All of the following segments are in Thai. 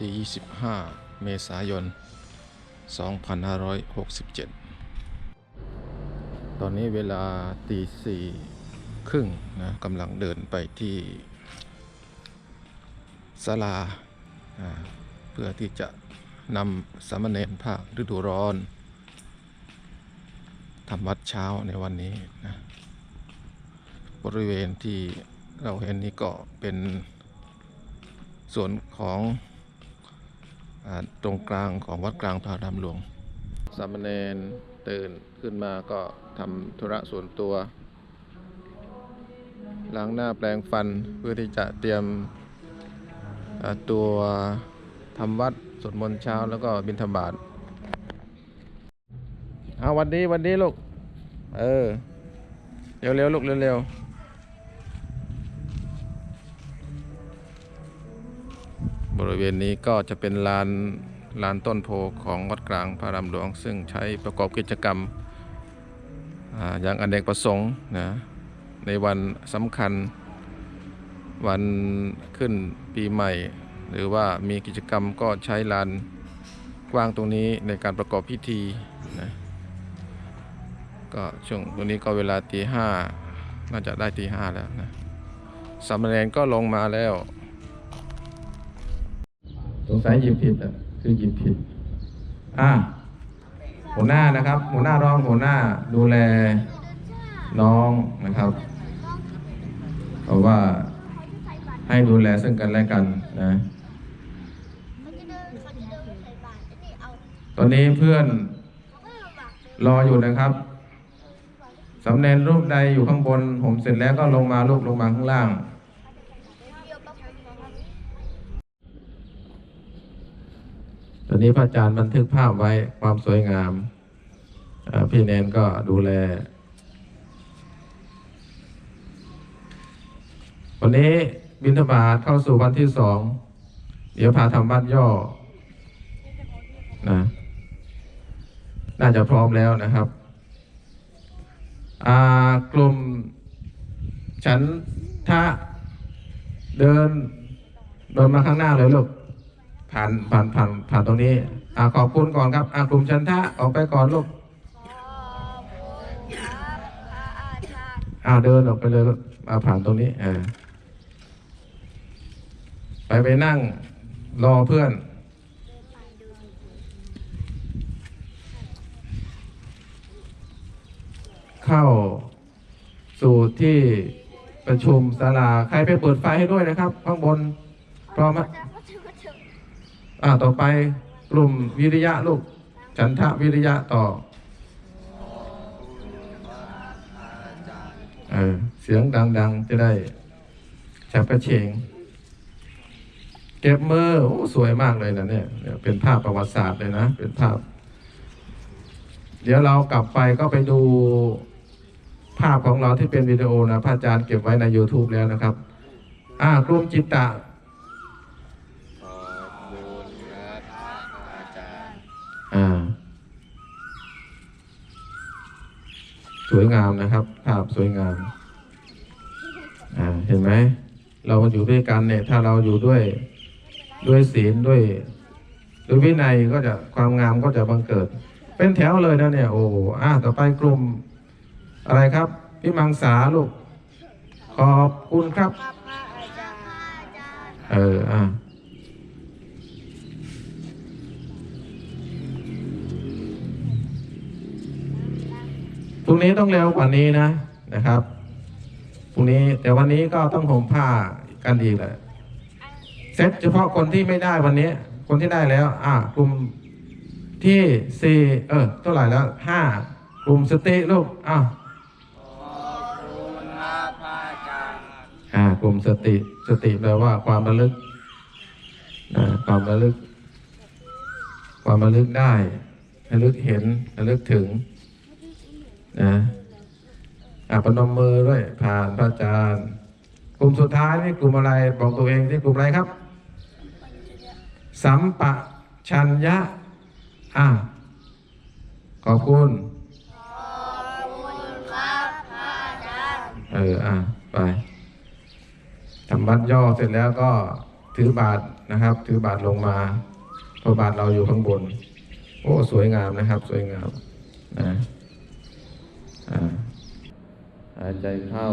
ที่ 25 เมษายน 2567 ตอนนี้เวลาตีสี่ครึ่งนะกำลังเดินไปที่ศาลา เพื่อที่จะนำสามเณรภาคฤดูร้อนทำวัดเช้าในวันนี้นะบริเวณที่เราเห็นนี้ก็เป็นส่วนของ ตรงกลางของวัดกลางพระรามหลวง สามเณรตื่นขึ้นมาก็ทำธุระส่วนตัว ล้างหน้าแปรงฟันเพื่อที่จะเตรียมตัวทำวัดสวดมนต์เช้าแล้วก็บิณฑบาตเอาวันดีวันดีลูก เออ เร็วเร็วๆลูกเร็วเร็วๆ ริเวณนี้ก็จะเป็นลานลานต้นโพของวัดกลางพระรามหลวง ซึ่งใช้ประกอบกิจกรรมออย่างอนเนกประสงค์นะในวันสำคัญวันขึ้นปีใหม่ หรือว่ามีกิจกรรมก็ใช้ลานกว้างตรงนี้ในการประกอบพิธีนะก็ช่วงตรงนี้ก็เวลาตีห้าน่าจะได้ตีห้าแล้วนะสามเณรก็ลงมาแล้ว งสัยหยิบผิดอะคือหยิบผิด อะหัวหน้านะครับ หัวหน้ารองหัวหน้าดูแลน้องนะครับเพราะว่าให้ดูแลซึ่งกันและกันนะ ตอนนี้เพื่อนรออยู่นะครับสำเนนรูปใดอยู่ข้างบน ผมเสร็จแล้วก็ลงมารูปลงมาข้างล่าง ตอนนี้พระอาจารย์บันทึกภาพไว้ความสวยงาม พี่แนนก็ดูแล วันนี้บิณฑบาตเข้าสู่วันที่สอง เดี๋ยวพาทำบ้านย่อนะน่าจะพร้อมแล้วนะครับอากลุ่มฉันทะเดินเดินมาข้างหน้าเลยลูก ผ่านผ่านผ่านผ่านตรงนี้อ่าขอบคุณก่อนครับอ่ากลุ่มฉันทะออกไปก่อนลูกอ่าเดินออกไปเลยลูกมาผ่านตรงนี้อ่าไปไปนั่งรอเพื่อนเข้าสู่ที่ประชุมศาลาใครไปเปิดไฟให้ด้วยนะครับ ข้างบนพร้อมไหม อ่าต่อไปกลุ่มวิริยะลูกฉันทะวิริยะต่อเออเสียงดัง ๆ จะได้จับกระเฉงเก็บมือโอ้สวยมากเลยนะเนี่ยเนี่ยเป็นภาพประวัติศาสตร์เลยนะ เป็นภาพ เดี๋ยวเรากลับไปก็ไปดูภาพของเราที่เป็นวิดีโอนะพระอาจารย์เก็บไว้ใน YouTube แล้วนะครับ อ่ากลุ่มจิตตะ สวยงามนะครับภาพสวยงามอ่าเห็นไหมเรามาอยู่ด้วยกันเนี่ย ถ้าเราอยู่ด้วยด้วยศีลด้วยด้วยวินัยก็จะความงามก็จะบังเกิด เป็นแถวเลยนะเนี่ย โอ้อ่าต่อไปกลุ่มอะไรครับพี่มังสาลูกขอบคุณครับ เอออ่า รุ่งนี้ต้องเร็วกว่านี้นะนะครับพรุ่งนี้แต่วันนี้ก็ต้องห่มผ้ากันอีกแหละเซตเฉพาะคนที่ไม่ได้วันนี้ คนที่ได้แล้ว อ่ากลุ่มที่สี่เออเท่าไหร่แล้วห้ากลุ่มสติลูกอ้าวคุณครับอาจารย์อ่ากลุ่มสติสติแปลว่าความระลึกนะความระลึก ความระลึกได้ระลึกเห็นระลึกถึง นะอ่าปนมมือด้วยผ่านพระอาจารย์กลุ่มสุดท้ายนี่กลุ่มอะไรบอกตัวเองที่กลุ่มอะไรครับ สัมปะชัญญะอ่าขอบคุณเอออะไปทำบัตรย่อเสร็จแล้วก็ถือบาทนะครับ ถือบาทลงมาเพราะบาทเราอยู่ข้างบน โอ้ สวยงามนะครับ สวยงามนะอ่า หายใจเข้า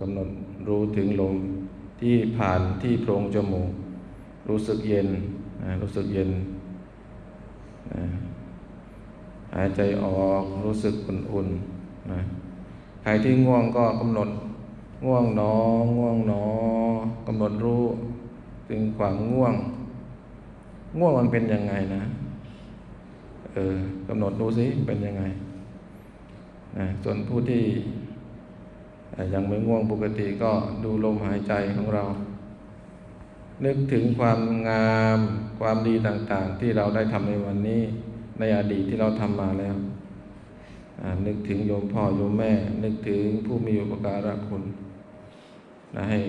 กำหนดรู้ถึงลมที่ผ่านที่โพรงจมูก รู้สึกเย็นนะรู้สึกเย็น หายใจออกรู้สึกอุ่นๆนะใครที่ง่วงก็กำหนดง่วงหนอ ง่วงหนอกำหนดรู้ถึงความง่วง ง่วงมันเป็นยังไงนะ เออกำหนดดูสิเป็นยังไง ส่วนผู้ที่ยังไม่ง่วงปกติก็ดูลมหายใจของเรา นึกถึงความงามความดีต่างๆ ที่เราได้ทำในวันนี้ในอดีตที่เราทำมาแล้ว นึกถึงโยมพ่อโยมแม่ นึกถึงผู้มีอุปการะคุณนะให้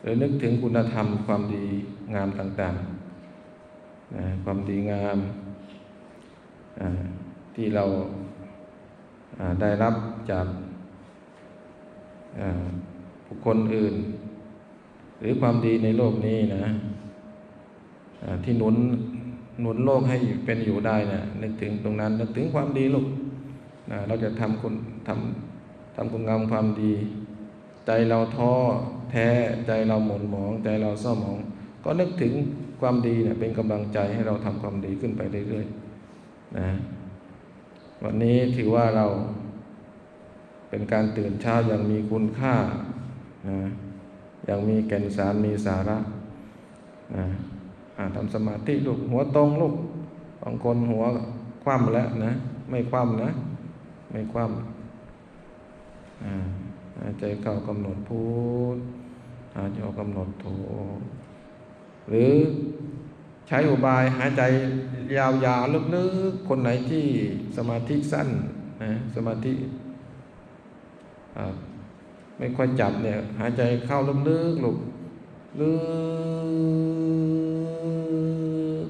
หรือนึกถึงคุณธรรมความดีงามต่างๆนะความดีงามที่เรา ได้รับจากบุคคลอื่น หรือความดีในโลกนี้นะที่หนุนหนุนโลกให้เป็นอยู่ได้นะนึกถึงตรงนั้นนึกถึงความดีลูกนะเราจะทำคุณทำทำคุณงามความดี ใจเราท้อแท้ใจเราหม่นหมอง ใจเราเศร้าหมอง ก็นึกถึงความดีเนะเป็นกำลังใจให้เราทำความดีขึ้นไปเรื่อยๆนะ วันนี้ถือว่าเราเป็นการตื่นเช้าอย่างมีคุณค่านะอย่างมีแก่นสารมีสาระนะอาทำสมาธิลูกหัวตรงลูกบางคนหัวคว่ำแล้วนะ ไม่คว่ำนะ ไม่คว่ำอ่าหายใจเข้ากำหนดพุทหายใจออกกำหนดโทหรือ ใช้อุบายหายใจยาวๆลึกๆ คนไหนที่สมาธิสั้นนะสมาธิไม่ค่อยจับเนี่ยหายใจเข้าลึกๆลูกลึก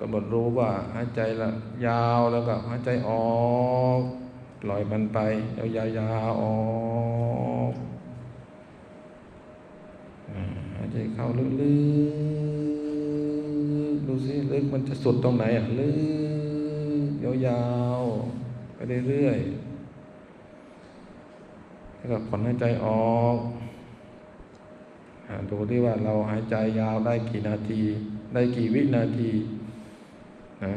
กำหนดรู้ว่าหายใจละยาวแล้วก็หายใจออกปล่อยมันไปยาวๆออกอ่าหายใจเข้าลึกๆ ลึกมันจะสุดตรงไหนอะลึกยาวๆไปเรื่อยๆแล้วก็ผ่อนหายใจออกดูที่ว่าเราหายใจยาวได้กี่นาที ได้กี่วินาทีนะ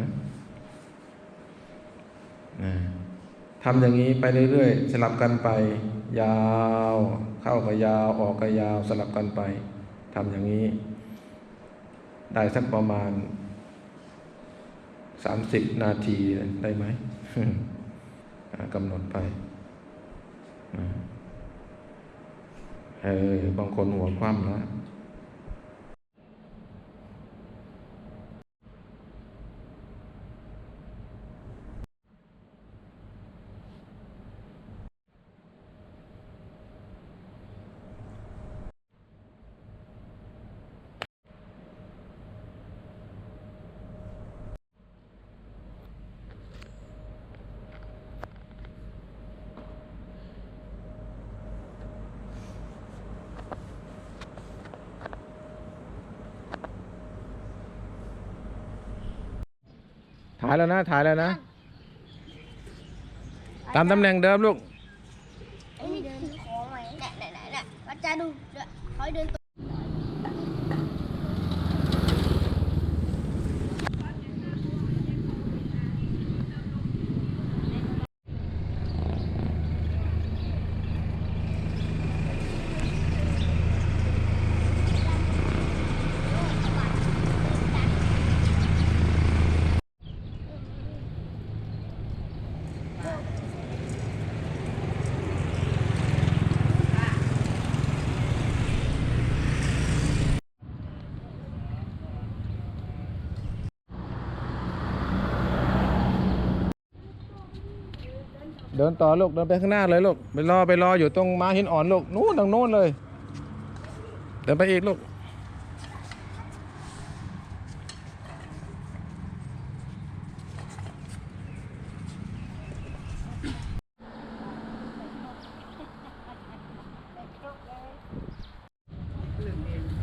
นะทำอย่างนี้ไปเรื่อยๆ สลับกันไป ยาว เข้ากับยาว ออกกับยาวสลับกันไปทำอย่างนี้ ได้สักประมาณ สามสิบนาทีได้ไหมกำหนดไปเออบางคนหัวคว่ำแล้ว ถ่ายแล้วนะ ถ่ายแล้วนะ ตามตำแหน่งเดิมลูก ไอ้นี่เดินของไหมเนี่ยเนี่ยเนี่ยเนี่ยอาจารย์ดูเนี่ยเขาเดิน เดินต่อลูกเดินไปข้างหน้าเลยลูกไปรอไปรออยู่ตรงม้าหินอ่อนลูกนู้นทางโน้นเลย เดินไปอีกลูก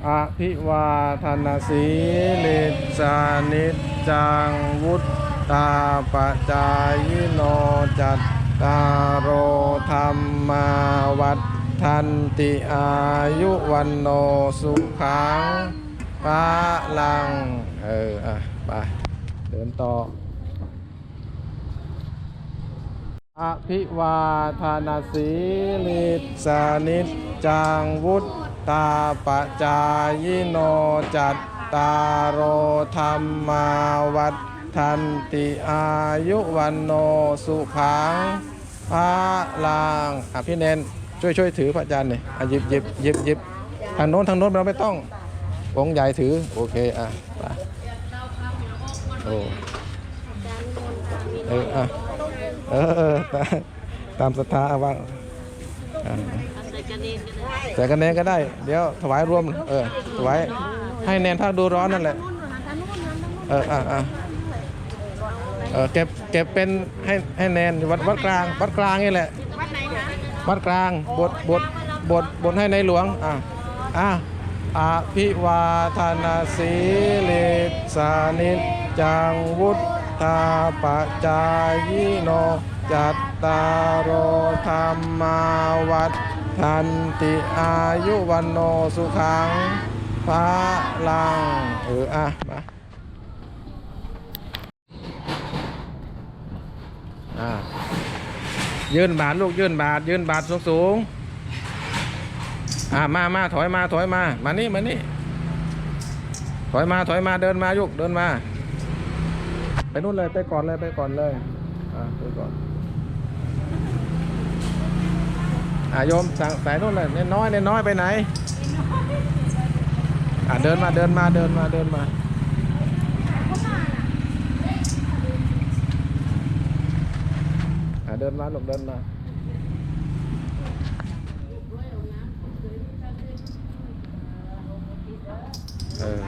อภิวาทนาสีลิสานิจังวุฒตาปจายโนจัต ตาโอธรรมาวัฏทันติอายุวันโนสุขังปะลัง เออ อะ ไป เดินต่ออภิวาทานาสีลิสานิจจังวุฒตาปจายโนจัตตาโอธรรมาวัฏ ทันติอายุวันโนสุขังพระลังอะพี่เนนช่วยช่วยถือพระอาจารย์หน่อยอะหยิบหยิบหยิบหยิบทางโน้นทางโน้นเราไม่ต้ององค์ใหญ่ถือโอเคอะไปโอ้เอออะเออตามศรัทธาเอาว่างใส่กันเนนก็ได้ เดี๋ยวถวายรวม เออถวายให้แนนถ้าดูร้อนนั่นแหละ เอออะอะ เออเก็บเก็บเป็นให้ให้แนนวัดวัดกลาง วัดกลางนี่แหละ วัดไหนคะวัดกลางบทบทบทบทให้ในหลวงอะอะอาภิวาทนาสีลิสานิจจังวุฒตาปจายโนจัตตารโอธรรมาวัฏทันติอายุวันโนสุขังพระลังเอออะมาอะ ยื่นบาทลูกยื่นบาทยื่นบาทสูงสูงอ่ามามาถอยมาถอยมา มานี่มานี่ถอยมาถอยมาเดินมายุกเดินมา ไปนู่นเลยไปก่อนเลยไปก่อนเลยอ่าไปก่อนอ่าโยมสั่งสายนู่นเลยเน้นน้อยเน้นน้อยไปไหนอ่าเดินมาเดินมาเดินมาเดินมาอ่าเดินมาลูกเดินมาเออ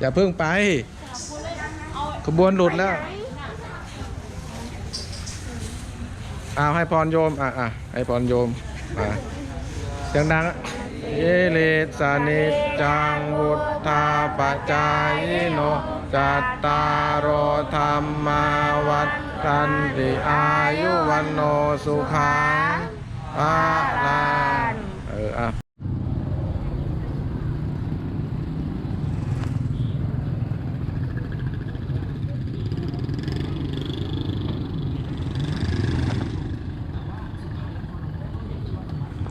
อย่าเพิ่งไป ขบวนหลุดแล้วเอาให้พรโยม อะอะให้พรโยม อะเสียงดังอะ เยเลสานิจังวุฒาปจายโนจัตตารโอธรรมาวัฏทันติอายุวันโนสุขังอาลังเอออะ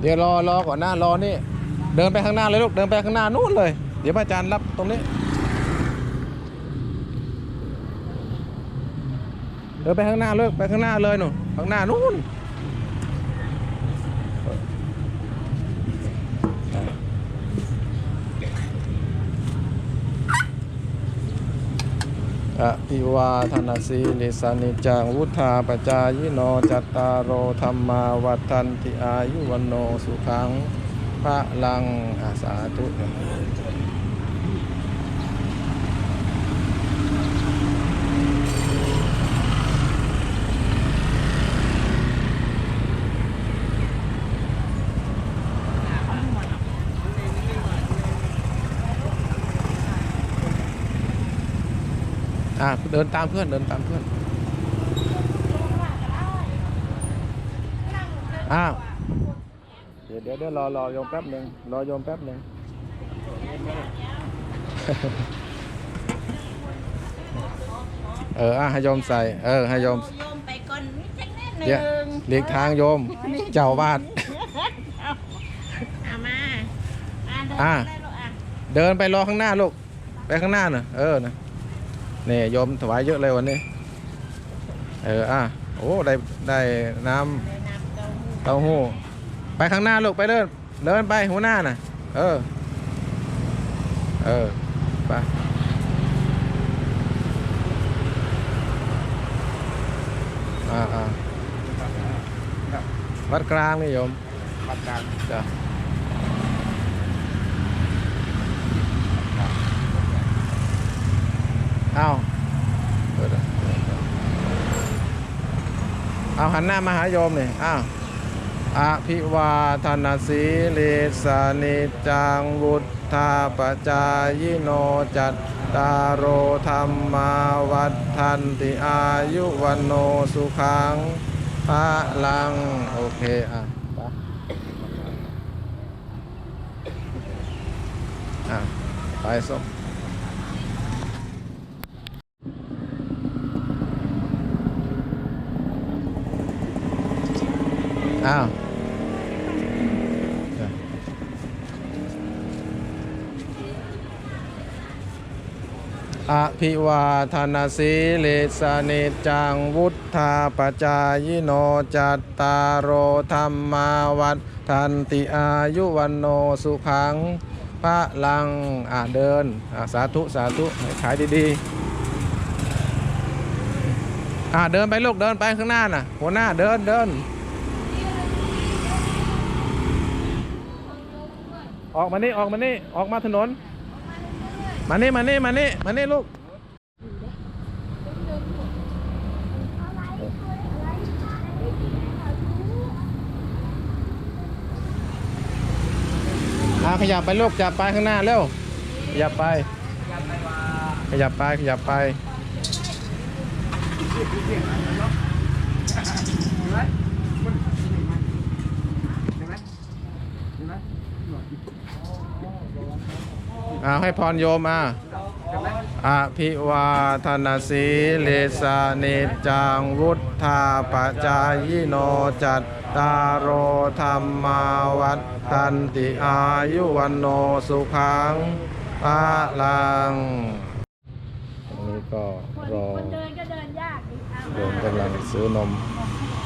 เดี๋ยวรอรอก่อนหน้ารอนี่ เดินไปข้างหน้าเลยลูก เดินไปข้างหน้านู่นเลย เดี๋ยวอาจารย์รับตรงนี้ เดินไปข้างหน้าเลยไปข้างหน้าเลยหนูข้างหน้านู่นอะพิวาธนาสีลิสานิจังวุธาปจายโนจัตตารโอธรรมาวัฏันติอายุวันโนสุขัง พระลังอาสาธุอะเดินตามเพื่อนเดินตามเพื่อนอ้าวเดี๋ยวเดี๋ยวเดี๋ยวรอรอโยมแป๊บหนึ่งรอโยมแป๊บหนึ่งเอออะให้โยมใส่ เออให้โยมโยมไปก่อนนิดสักนิดหเดี๋ยวนึ่งหลีกทางโยม เจ้าวาด เอามาอ่าเดินอะ ได้ลูกอะเดินไปรอข้างหน้าลูก ไปข้างหน้าน่ะ เออนะนี่โยมถวายเยอะเลยวันนี้ เอออะโอ้ได้ได้น้ำเดินนำเดินเต้าหู้ ไปข้างหน้าลูกไปเดินเดินไปหัวหน้าน่ะ เออ เออ ไปอ่าอ่าวัดกลางนี่โยมวัดกลางจ้ะอ้าวเปิดอะเอาหันหน้ามาหาโยมเลยอ้าว อภิวาทนาสีเลสานิจังวุธาปจายโนจัตตารโอธรรมาวัฏทันติอายุวันโนสุขังพระลัง โอเคอะไปอะ ไปส้มอ้าวอ ภิวาทนาสีเลสานิจังวุธาปจายโนจัตตารโอธรรมาวัฏทันติอายุวันโนสุขังพระลังอะเดินอะสาธุสาธุขายดีๆอะเดินไปลูกเดินไปข้างหน้าน่ะหัวหน้าเดินเดินออกมานี่ออกมานี่ออกมาถนนมานี่มานี่มานี่มานี่ลูก อาขยับไปลูกขยับไปข้างหน้าเร็วขยับไป ขยับไปขยับไปอาให้พรโยมมาอภิวาทนาสีเลสานิจังวุธาปจายโนจัต ตารโอธรรมาวัฏทันติอายุวันโนสุขังพระลังตรงนี้ก็รอคนเดินก็เดินยากอีกเอาโยมกำลังซื้อนม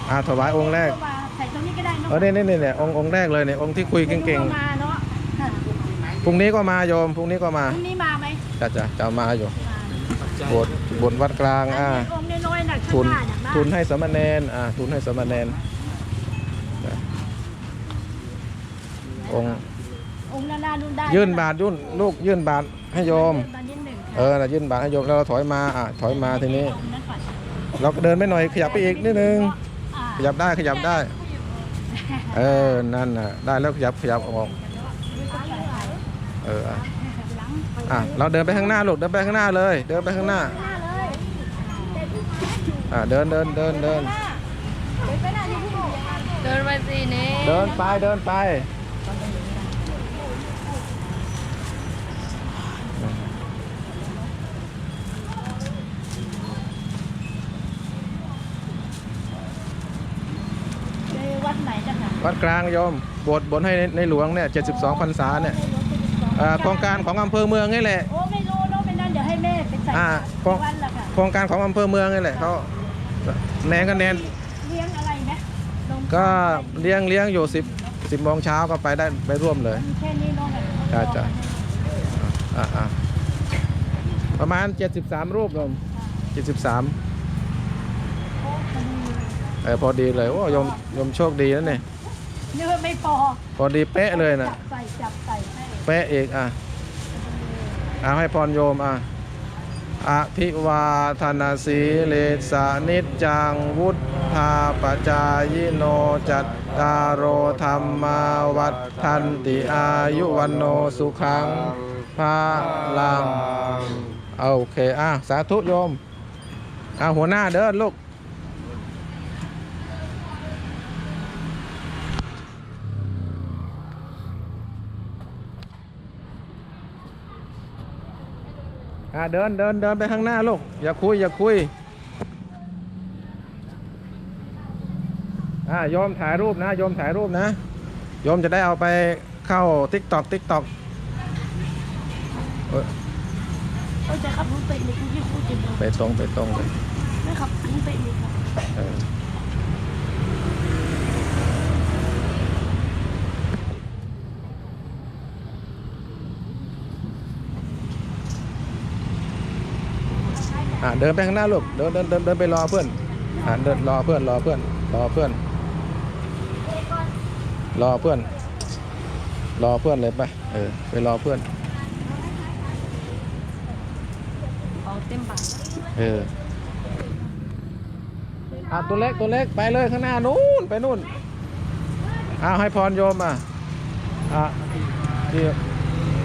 อาถวายองค์แรกเข้ามาใส่ตรงนี้ก็ได้เนาะเออนี่นี่นี่องค์องค์แรกเลยเนี่ยองค์ที่คุยเก่งไม่รู้ว่ามาเนาะค่ะๆพรุ่งนี้ก็มาโยมพรุ่งนี้ก็มาพรุ่งนี้มาไหมจะจะจะมาอยู่มาบทบทวัดกลางอ่าอันนี้องค์น้อยๆน่ะข้างทุนหน้าน่ะบ้านทุนให้สามเณรอ่าทุนให้สามเณร องค์องค์หน้าๆนู่นได้ยื่นบาทยื่นลูกยื่นบาทให้โยม ตอนนี้หนึ่งค่ะเออนะยื่นบาทให้โยมแล้วเราถอยมาอ่าถอยมาทีนี้องค์นั้นก่อนเราก็เดินไปหน่อยขยับไปอีกนิดนึง อ่าขยับได้ขยับได้ เออ นั่นน่ะ ได้แล้วขยับขยับออก เออ อะอะเราเดินไปข้างหน้าลูก เดินไปข้างหน้าเลย เดินไปข้างหน้า อ่าเดินเดินเดินเดิน เดินมาสินี่เดินไปเดินไป เอ้ยวัดไหนจ้ะค่ะ วัดกลางโยมบวชบนให้ในในหลวงเนี่ย72พรรษาเนี่ยเอ่อโครงการของอำเภอเมืองนี่แหละ โอ้ไม่รู้เนาะไม่นั่นเดี๋ยวให้แม่ไปใส่อ่าบาตรที่วัดละค่ะโครงการของอำเภอเมืองนี่แหละเขาแนนก็แนนเลี้ยงอะไรไหมลงก็เลี้ยงเลี้ยงอยู่10 10โมงเช้าก็ไปได้ไปร่วมเลยมีแค่นี้เนาะแบบจ้ะจ้ะ อ่าอ่าประมาณ 73 รูปโยม73 เออพอดีเลย โอ้โยมโยมโชคดีนะเนี่ย เนื้อไม่พอพอดีเป๊ะเลยนะจับใส่จับใส่ให้เป๊ะอีกอะเอาให้พรโยมอะอภิวาทนาสีเลสานิจจังวุธาปจายโนจัตตารโอธรรมาวัฏทันติอายุวันโนสุขังพระลังเอาโอเคอะสาธุโยมเอาหัวหน้าเดินลูก อะเดินเดินเดินไปข้างหน้าลูก อย่าคุย อย่าคุยอะโยมถ่ายรูปนะโยมถ่ายรูปนะโยมจะได้เอาไปเข้าทิกตอกทิกตอกเขาจะขับรถเป็ดเลยคุณที่พูดจริงไปตรงไปตรงเลยไม่ขับรถเป็ดเลยครับ อออะเดินไปข้างหน้าลูกเดินเดินเดินเดินไปรอเพื่อนอะเดินรอเพื่อนรอเพื่อนรอเพื่อน รอเพื่อน รอเพื่อนเลยไปเออไปรอเพื่อนเอาเต็มปากเอออะตัวเล็กตัวเล็กไปเลยข้างหน้านู้นไปนู่นเอาให้พรโยมอะอะที่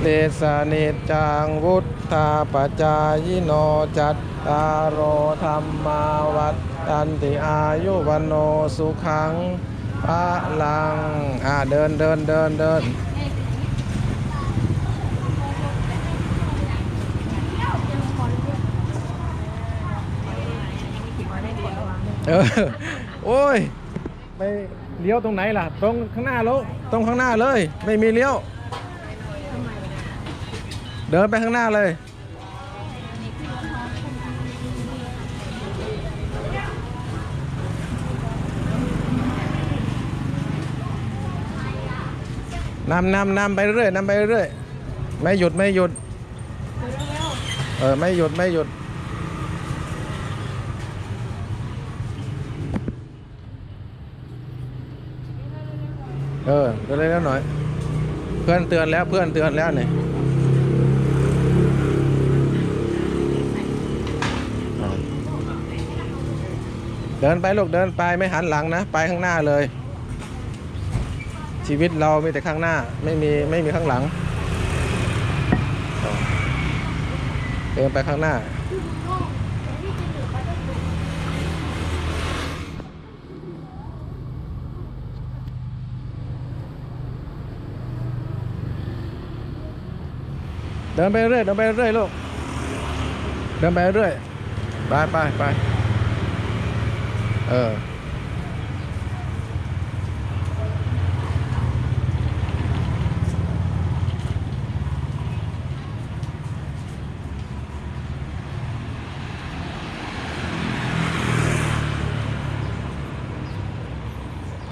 เดสานิจังวุฒาปจายโนจัต ตารโอธรรมาวัฏตันติอายุวันโนสุขังพระลัง อะเดินเดินเดินเดินเออ โอ้ย ไปเลี้ยวตรงไหนล่ะ ตรงข้างหน้าแล้วตรงข้างหน้าเลย ไม่มีเลี้ยว เดินไปข้างหน้าเลย นำนำนำไปเรื่อยนำไปเรื่อยไม่หยุดไม่หยุดเออไม่หยุดไม่หยุดเออเดินเลยแล้วหน่อย เพื่อนเตือนแล้วเพื่อนเตือนแล้วเนี่ยเดินไปลูกเดินไปไม่หันหลังนะ ไปข้างหน้าเลย ชีวิตเรามีแต่ข้างหน้า ไม่มีไม่มีข้างหลังเดินไปข้างหน้า เดินไปเรื่อยเดินไปเรื่อยลูกเดินไปเรื่อยไปไปไปเออ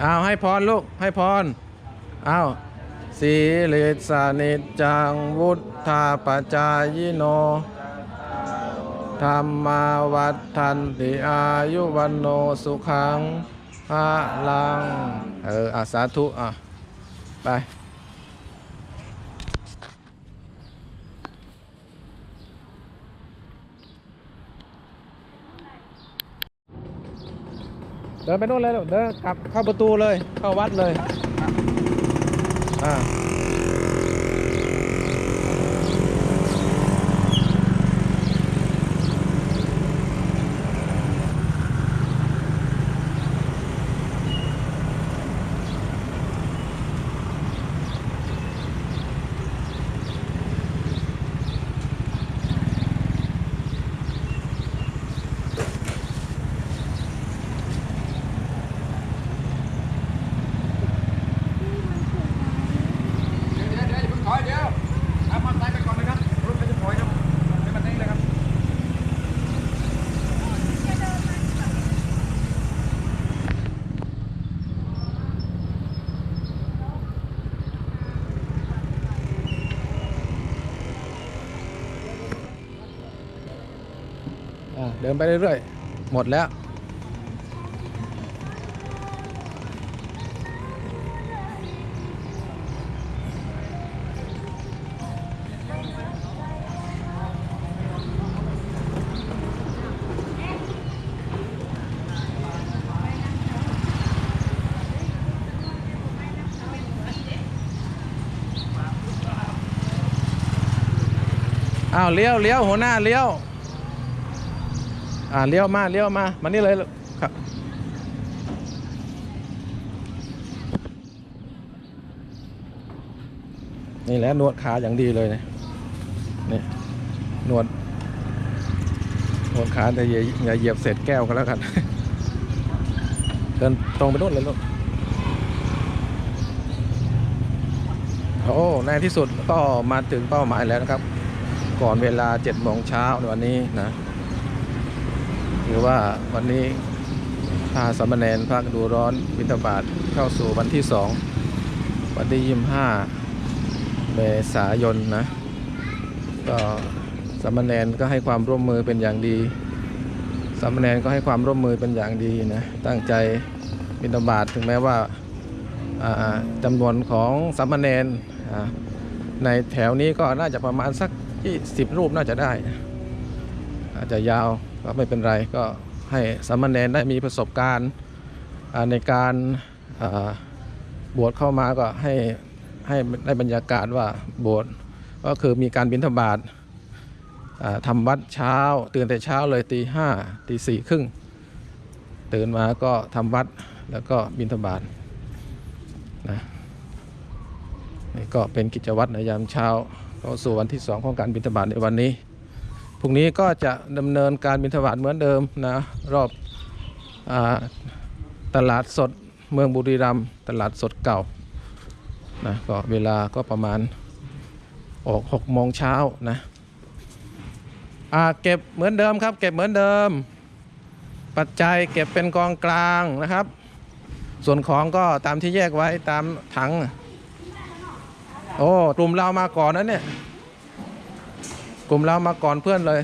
เอาให้พรลูกให้พรเอาสีลิสานิจังวุฒาปจายโนธรรมาวัฏันติอายุวันโนสุขังพระลัง เอออาสาธุ อะ ไป ดินไปนู่นเลยเดินกลับเข้าประตูเลย เข้าวัดเลย อ่า เดี๋ยวเดี๋ยวเดี๋ยวอย่าเพิ่งถอยเดี๋ยวเอามาใส่ไปก่อนนะครับรถไม่จะถอยครับให้มันนิ่งเลยครับ อ่า เดินไปเรื่อยๆ หมดแล้ว อ้าวเลี้ยวเลี้ยวหัวหน้าเลี้ยว อ่าเลี้ยวมาเลี้ยวมามานี่เลยลูกครับนี่แหละนวดขาอย่างดีเลยนะนี่นวดนวดขาแต่อย่าอย่าเหยียบเศษแก้วกันแล้วกันเดินตรงไปนู่นเลยลูกโอ้ในที่สุดก็มาถึงเป้าหมายแล้วนะครับ ก่อนเวลา7โมงเช้าในวันนี้นะ หรือว่าวันนี้พาสามเณรพักดูร้อนบิณฑบาตเข้าสู่วันที่สองวันที่ยี่ห้าเมษายนนะ ก็สามเณรก็ให้ความร่วมมือเป็นอย่างดีสามเณรก็ให้ความร่วมมือเป็นอย่างดีนะตั้งใจบิณฑบาตถึงแม้ว่าอ่าจำนวนของสามเณรในแถวนี้ก็น่าจะประมาณสัก 20 รูปน่าจะได้ อาจจะยาว ก็ไม่เป็นไรก็ให้สามเณรได้มีประสบการณ์ในการาบวชเข้ามาก็ให้ให้ได้บรรยากาศว่าบสถ์ก็คือมีการบิณฑบาตทำวัดเช้า ตื่นแต่เช้าเลยตีห้าตีสี่ครึ่งตื่นมาก็ทำวัดแล้วก็บิณฑบาตนะนี่ก็เป็นกิจวัตรในยามเช้าเข้าสู่วันที่สองของการบิณฑบาตในวันนี้ พรุ่งนี้ก็จะดำเนินการบิณฑบาตเหมือนเดิมนะรอบอตลาดสดเมืองบุรีรัมย์ตลาดสดเก่านะก็เวลาก็ประมาณออก6โมงเช้านะอ่าเก็บเหมือนเดิมครับ เก็บเหมือนเดิม ปัจจัยเก็บเป็นกองกลางนะครับ ส่วนของก็ตามที่แยกไว้ตามถัง โอ้กลุ่มเรามาก่อนนะเนี่ย กลุ่มเรามาก่อนเพื่อนเลย